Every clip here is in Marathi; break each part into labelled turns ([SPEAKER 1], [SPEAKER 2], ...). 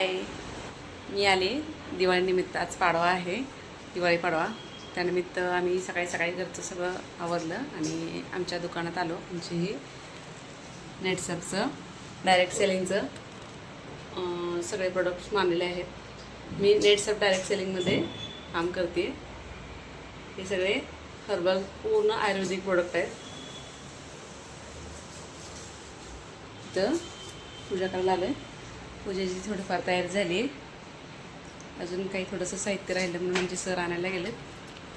[SPEAKER 1] हाय. मी आले दिवाळीनिमित्त. आज पाडवा आहे दिवाळी पाडवा. त्यानिमित्त आम्ही सकाळी सकाळी घरचं सगळं आवरलं आणि आमच्या दुकानात आलो आमचे हे नेटसपचं डायरेक्ट सेलिंगचं सगळे प्रोडक्ट्स मानलेले आहेत. मी नेटसप डायरेक्ट सेलिंगमध्ये काम करते. हे सगळे हर्बल पूर्ण आयुर्वेदिक प्रोडक्ट आहेत. तर पूजा करायला आलं आहे पूजेची थोडीफार तयार झाली. अजून काही थोडंसं साहित्य राहिलं म्हणून म्हणजे सर आणायला गेलेत.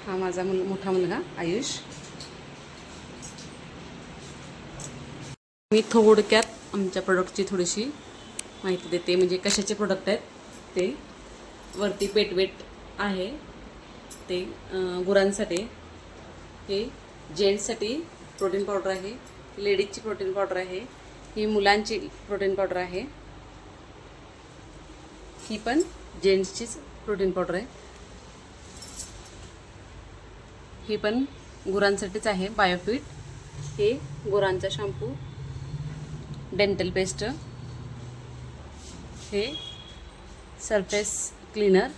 [SPEAKER 1] हा माझा मुल मोठा मुलगा आयुष. मी थोडक्यात आमच्या प्रोडक्टची थोडीशी माहिती देते. म्हणजे कशाचे प्रोडक्ट आहेत ते. वरती पेटवेट आहे. ते गुरांसाठी. हे जेंट्ससाठी प्रोटीन पावडर आहे. लेडीजची प्रोटीन पावडर आहे. ही मुलांची प्रोटीन पावडर आहे. ही पण जेंट्सचीच प्रोटीन पावडर आहे. ही पण गुरांसाठीच आहे बायोफिट हे गुरांचा शॅम्पू डेंटल पेस्ट. हे surface cleaner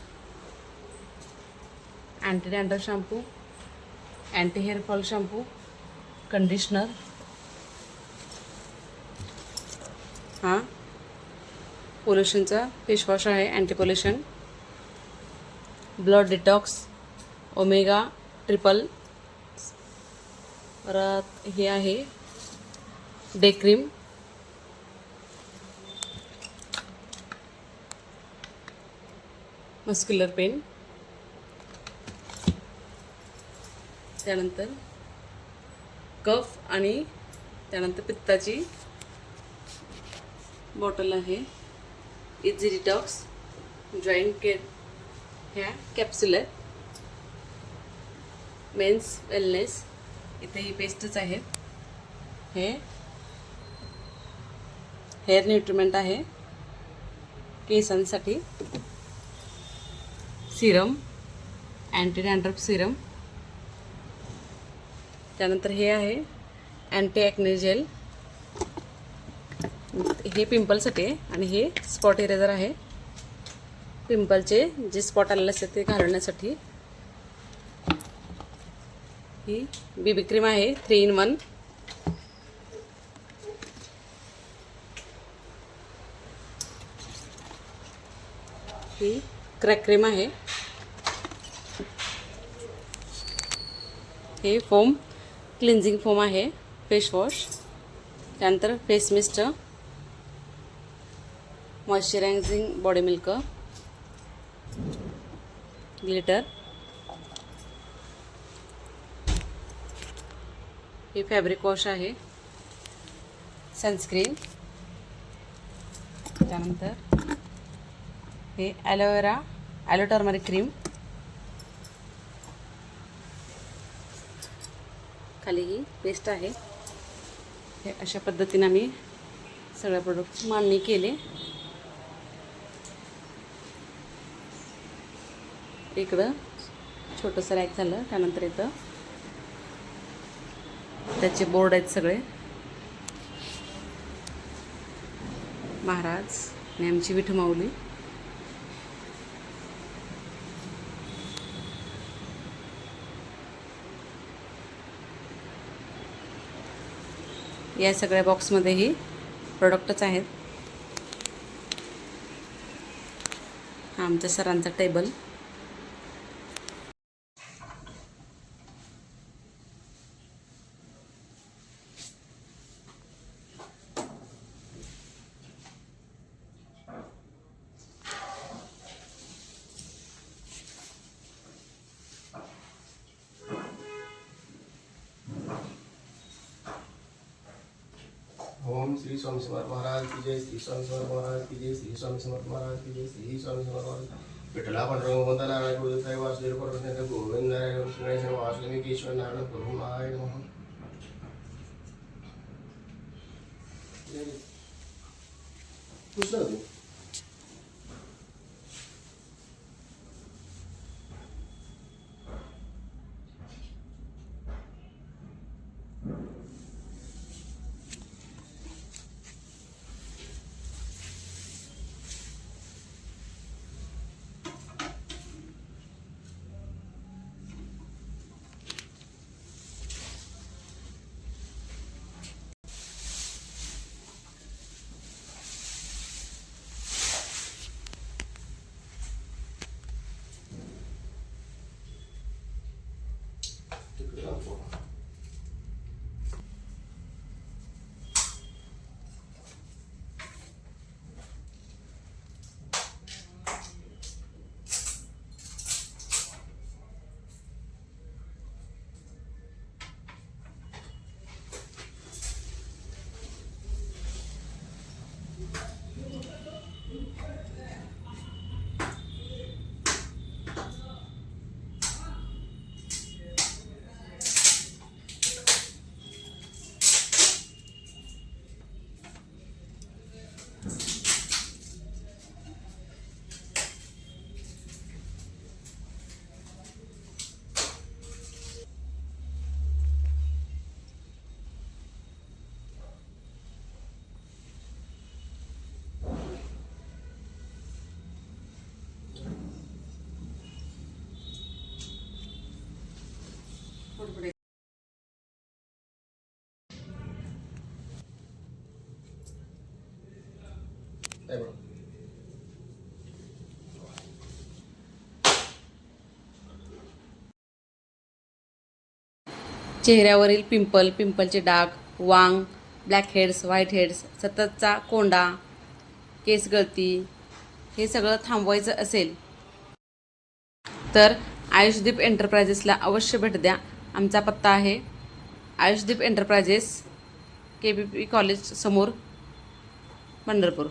[SPEAKER 1] anti dandruff shampoo anti hair fall shampoo conditioner. हां. पोल्युशनचा फेसवॉश आहे anti pollution blood detox omega triple परत हे आहे डे क्रीम मस्क्युलर पेन त्यानंतर कफ आणि त्यानंतर पित्ताची बॉटल आहे. इझी डिटॉक्स जॉईंट केअर ह्या कॅप्सुलर मेन्स वेलनेस इथे ही पेस्टच आहेत हे. हेअर न्यूट्रिमेंट आहे. केसांसाठी. सिरम अँटी डॅन्ड्रफ सिरम त्यानंतर हे आहे. अँटी ॲक्ने जेल हे पिंपलसाठी आहे आणि हे स्पॉट इरेझर आहे. पिंपलचे जे स्पॉट आलेले असतात ते घालवण्यासाठी ही बीबी क्रीम आहे थ्री इन वन ही क्रॅक क्रीम आहे. हे फोम क्लिन्झिंग फोम आहे फेस वॉश त्यानंतर face mist moisturising body milk glitter. हे फॅब्रिक वॉश आहे. सनस्क्रीन. त्यानंतर हे ॲलोवेरा ॲलो टर्मरिक क्रीम. खाली ही पेस्ट आहे. हे अशा पद्धतीने आम्ही सगळ्या प्रोडक्टची मांडणी केली. इकडं छोटंसं रॅक झालं त्यानंतर इथं त्याचे बोर्ड आहेत सगळे. महाराज आणि आमची विठमाऊली या सगळ्या बॉक्समध्येही प्रोडक्टच आहेत. हा आमच्या सरांचा टेबल
[SPEAKER 2] ओम श्री स्वामी समर्थ महाराज की जय श्री स्वामी समर्थ महाराज की जय श्री स्वामी समर्थ महाराज की जय श्री स्वामी समर्थ महाराज विठला पांडुरंग गोविंद नारायण गुरुदेव वासुदेव परमेश्वर गोविंद नारायण कृष्ण वासुदेव केशव नारायण प्रभु महाय नमः पुस्तक
[SPEAKER 1] चेहऱ्यावरील पिंपल पिंपलचे डाग वांग ब्लॅक हेड्स व्हाईट हेड्स सततचा कोंडा केस गळती हे सगळं थांबवायचं असेल तर आयुषदीप एंटरप्राइजेसला अवश्य भेट द्या. आमचा पत्ता आहे Ayushdeep enterprises K B P college समोर पंढरपूर.